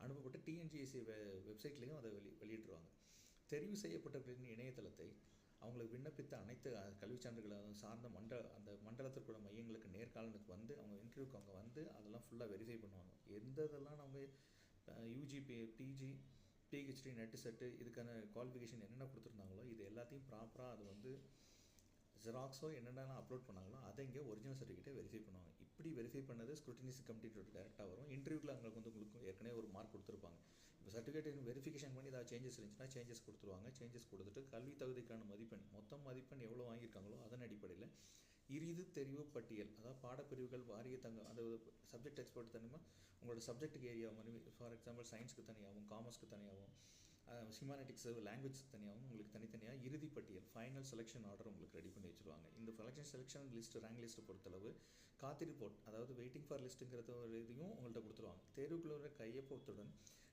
அனுப்பப்பட்டு டிஎன்ஜிஎஸ்சி வெ வெப்சைட்லேயும் அதை வெளி வெளியிட்டுருவாங்க. தெரிவு செய்யப்பட்டவர்களின் இணையதளத்தை அவங்களுக்கு விண்ணப்பித்த அனைத்து கல்வி கல்விச் சான்றுகளும் சார்ந்த மண்டல அந்த மண்டலத்திற்குள்ள மையங்களுக்கு நேர்காணலுக்கு வந்து அவங்க இன்டர்வியூக்கு அவங்க வந்து அதெல்லாம் ஃபுல்லாக வெரிஃபை பண்ணுவாங்க. எந்த இதெல்லாம் நம்ம UG PG PhD NET SET இதுக்கான குவாலிஃபிகேஷன் என்னென்ன கொடுத்துருந்தாங்களோ இது எல்லாத்தையும் ப்ராப்பராக அது வந்து ஜெராக்ஸோ என்னென்னலாம் அப்லோட் பண்ணாங்களோ அதை இங்கே ஒரிஜினல் சர்டிஃபிகேட்டை வெரிஃபை பண்ணுவாங்க. இப்படி வெரிஃபை பண்ணது? ஸ்க்ரூட்டினிஸ் கமிட்டியோட டேரெக்டாக வரும். இன்டர்வியூவில் அவங்களுக்கு வந்து உங்களுக்கு ஏற்கனவே ஒரு மார்க் கொடுத்துருப்பாங்க. இப்போ சர்டிஃபிகேட் வெரிஃபிகேஷன் பண்ணி ஏதாவது சேஞ்சஸ் இருந்துச்சுன்னா சேஞ்சஸ் கொடுத்துருவாங்க. சேஞ்சஸ் கொடுத்துட்டு கல்வி தகுதிக்கான மதிப்பெண் மொத்தம் மதிப்பெண் எவ்வளோ வாங்கியிருக்காங்களோ அதன் அடிப்படையில் இறுதி தெரிவு பட்டியல் அதாவது பாடப்பிரிவுகள் வாரிய தங்க அந்த சப்ஜெக்ட் எக்ஸ்பர்ட் தனிமா உங்களோட சப்ஜெக்ட்டுக்கு ஏரியா மாதிரி ஃபார் எக்ஸாம்பிள் சயின்ஸ்க்கு தனியாகவும் காமர்ஸ்க்கு தனியாகவும் சிமானட்டிக்ஸ் லாங்குவேஜ் தனியாகவும் உங்களுக்கு தனி இறுதி பட்டியல் ஃபைனல் செலெக்ஷன் ஆர்டர் உங்களுக்கு ரெடி பண்ணி வச்சுருவாங்க. இந்த செலெக்ஷன் செலெக்ஷன் லிஸ்ட் ரேங்க் லிஸ்ட்டை பொறுத்தளவு காத்திரிப்போர்ட் அதாவது வெயிட்டிங் ஃபார் லிஸ்ட்டுங்கிறது ஒரு இதையும் உங்கள்கிட்ட கொடுத்துருவாங்க. தேர்வுக்குள்ள கையொப்பத்துடன்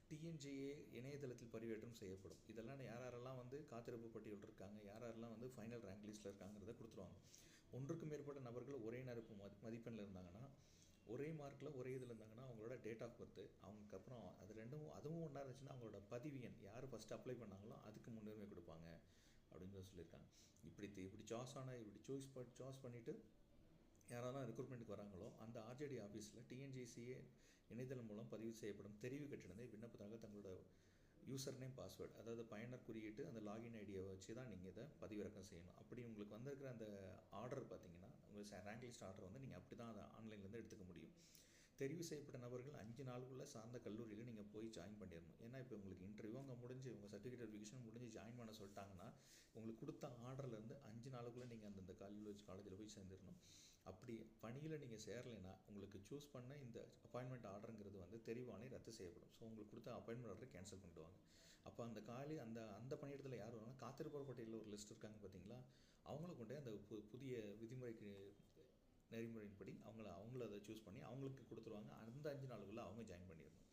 டிஎன்ஜிஏ இணையதளத்தில் பதிவேற்றம் செய்யப்படும். இதெல்லாம் யார் யாரெல்லாம் வந்து காத்திருப்பு பட்டியல் இருக்காங்க யார் யாரெல்லாம் வந்து ஃபைனல் ரேங்க் லிஸ்ட்டில் இருக்காங்கிறத கொடுத்துருவாங்க. ஒன்றுக்கு மேற்பட்ட நபர்கள் ஒரே நறுப்பு மதிப்பெண்ணில் இருந்தாங்கன்னா ஒரே மார்க்கில் ஒரே இதில் இருந்தாங்கன்னா அவங்களோட டேட் ஆஃப் பர்த்து அவங்களுக்கு அப்புறம் அது ரெண்டும் அதுவும் ஒன்றா இருந்துச்சுன்னா அவங்களோட பதிவு எண் யார் ஃபஸ்ட்டு அப்ளை பண்ணாங்களோ அதுக்கு முன்னுரிமை கொடுப்பாங்க. அப்படின்னு சொல்லியிருக்காங்க. இப்படி தி- இப்படி சாஸ் ஆனால் இப்படி சாய்ஸ் பண்ணி சாஸ் பண்ணிவிட்டு யாரெல்லாம் ரெக்ரூட்மெண்ட்டுக்கு வராங்களோ அந்த ஆர்ஜேடி ஆஃபீஸில் டிஎன்ஜிசிஏ இணையதளம் மூலம் பதிவு செய்யப்படும் தெரிவு கட்டணத்தை விண்ணப்பதாக தங்களோட யூசர் நேம் பாஸ்வேர்டு அதாவது பயனர் குறியீட்டு அந்த லாகின் ஐடியை வச்சு தான் நீங்கள் இதை பதிவிறக்கம் செய்யணும். அப்படி உங்களுக்கு வந்திருக்கிற அந்த ஆர்டர் பார்த்தீங்கன்னா உங்களுக்கு ரேங்க் லிஸ்ட் ஆர்டர் வந்து நீங்கள் அப்படி தான் அதை ஆன்லைன்லேருந்து எடுத்துக்க முடியும். தெரிவு செய்யப்பட்ட நபர்கள் அஞ்சு நாளுக்குள்ளே சார்ந்த கல்லூரியில் நீங்கள் போய் ஜாயின் பண்ணிடணும். ஏன்னா இப்போ உங்களுக்கு இன்டர்வியூ அங்கே முடிஞ்சு உங்கள் சர்டிஃபிகேட் வெரிஃபிகேஷன் முடிஞ்சு ஜாயின் பண்ண சொல்லிட்டாங்கன்னா உங்களுக்கு கொடுத்த ஆர்டர்லேருந்து அஞ்சு நாளுக்குள்ளே நீங்கள் அந்தந்த காலேஜ் காலேஜில் போய் சேர்ந்துடணும். அப்படி பணியில் நீங்கள் சேரலைன்னா உங்களுக்கு சூஸ் பண்ண இந்த அப்பாயின்மெண்ட் ஆர்டருங்கிறது வந்து தெரிவானே ரத்து செய்யப்படும். ஸோ உங்களுக்கு கொடுத்த அப்பாயின்மெண்ட் ஆர்டரை கேன்சல் பண்ணிடுவாங்க. அப்போ அந்த காலி அந்த அந்த பணியிடத்தில் யார் வருவாங்கன்னா காத்திருப்போர் பட்டியலில் ஒரு லிஸ்ட் இருக்காங்க பார்த்தீங்களா? அவங்கள கொண்டே அந்த பு புதிய விதிமுறைக்கு நெறிமுறையின்படி அவங்கள அவங்கள அதை சூஸ் பண்ணி அவங்களுக்கு கொடுத்துருவாங்க. அந்த அஞ்சு நாளுக்குள்ளே அவங்க ஜாயின் பண்ணிடணும்.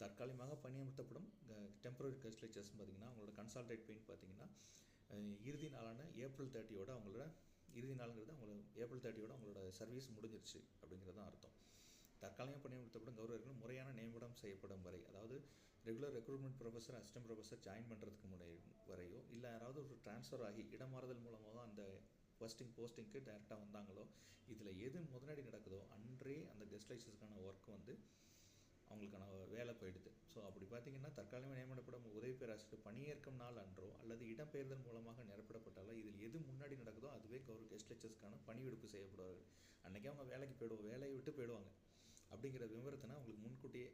தற்காலிகமாக பணியமர்த்தப்படும் டெம்பரரி கெஸ்ட் பார்த்தீங்கன்னா அவங்களோட கன்சால்டேட் பெயின் பார்த்தீங்கன்னா இறுதி நாளான ஏப்ரல் தேர்ட்டியோட அவங்களோட இறுதி நாளுங்கிறது அவங்களோட ஏப்ரல் தேர்ட்டியோட அவங்களோட சர்வீஸ் முடிஞ்சிருச்சு அப்படிங்கிறது தான் அர்த்தம். தற்காலிகம் பணியமர்த்தப்படும் கௌரவர்கள் முறையான நியமனம் செய்யப்படும் வரை அதாவது regular recruitment professor assistant professor join பண்ணுறதுக்கு முன்னாடி வரையோ இல்லை யாராவது ஒரு ட்ரான்ஸ்ஃபர் ஆகி இடமாறுதல் மூலமாக தான் அந்த ஃபஸ்ட்டிங் போஸ்டிங்க்கு டைரெக்டாக வந்தாங்களோ இதில் எது முதலடி நடக்குதோ அன்றே அந்த கெஸ்ட் லைசன்ஸுக்கான ஒர்க் வந்து அவங்களுக்கான வேலை போயிடுது. ஸோ அப்படி பார்த்தீங்கன்னா தற்காலிகமாக நியமனப்படும் உதவி பேராசிரியர் பணியேற்கும் நாள் அன்றோ அல்லது இடம்பெயர்தல் மூலமாக நிரப்பப்பட்டாலோ இதில் எது முன்னாடி நடக்குதோ அதுவே கவர் கெஸ்ட் லெக்சர்ஸ்க்கான பணிவிடுப்பு செய்யப்படுவார்கள். அன்றைக்கே அவங்க வேலைக்கு போயிடுவோம் வேலையை விட்டு போயிடுவாங்க. அப்படிங்கிற விவரத்தினா அவங்களுக்கு முன்கூட்டியே